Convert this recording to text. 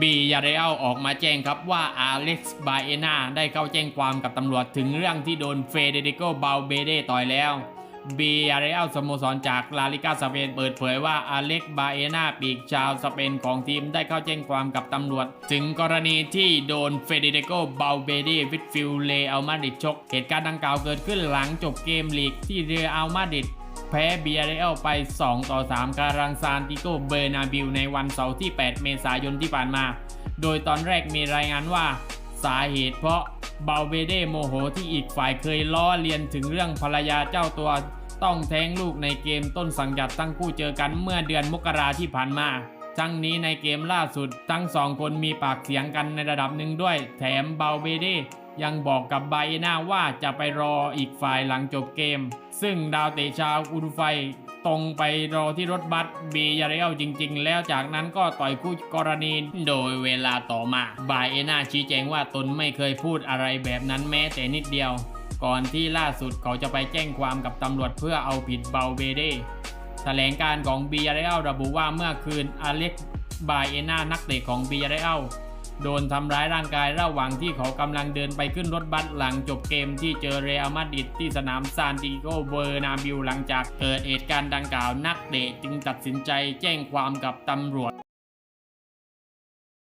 บียาเรอัลออกมาแจ้งครับว่าอาเล็กซ์บาเอนาได้เข้าแจ้งความกับตำรวจถึงเรื่องที่โดนเฟเดริโกบาลเบเดต่อยแล้วบียาเรอัลสโมสรจากลาลิกาสเปนเปิดเผยว่าอาเล็กซ์บาเอนาปีกชาวสเปนของทีมได้เข้าแจ้งความกับตำรวจ ถึงกรณีที่โดนเฟเดริโกบาลเบเดวิดฟิลเลอัลมาดิดชก เหตุการณ์ดังกล่าวเกิดขึ้นหลังจบเกมลีกที่เรอัลมาดริด แพ้เบียเรลไป 2 ต่อ 3 การังซานติโกเบอร์นาบิลในวันเสาร์ที่ 8 เมษายนที่ผ่านมา โดยตอนแรกมีรายงานว่า สาเหตุเพราะเบาเบเดโมโหที่อีกฝ่ายเคยล้อเลียนถึงเรื่องภรรยาเจ้าตัวต้องแท้งลูกในเกมต้นสังกัดตั้งคู่เจอกันเมื่อเดือนมกราที่ผ่านมา ทั้งนี้ในเกมล่าสุดทั้งสองคนมีปากเสียงกันในระดับหนึ่งด้วย แถมเบาเบเด ยังบอกกับไบเอนาว่าจะไปรออีกฝ่ายหลังจบเกม ซึ่งดาวเตะชาวอุรุไฟตรงไปรอที่รถบัสเบียาเรลจริง ๆ แล้วจากนั้นก็ต่อยคู่กรณีโดยเวลาต่อมาไบเอนาชี้แจงว่าตนไม่เคยพูดอะไรแบบนั้นแม้แต่นิดเดียว ก่อนที่ล่าสุดเขาจะไปแจ้งความกับตำรวจเพื่อเอาผิดเบาเบเดแถลงการของบียาเรลระบุว่าเมื่อคืนอเล็กบาเอนานักเตะของบียาเรล โดนทำร้ายร่างกายระหว่างที่เขากำลังเดินไปขึ้นรถบัสหลังจบเกมที่เจอเรอัลมาดริดที่สนามซานติโกเบอร์นาบิวหลังจากเกิดเหตุการณ์ดังกล่าวนักเตะจึงตัดสินใจแจ้งความกับตำรวจ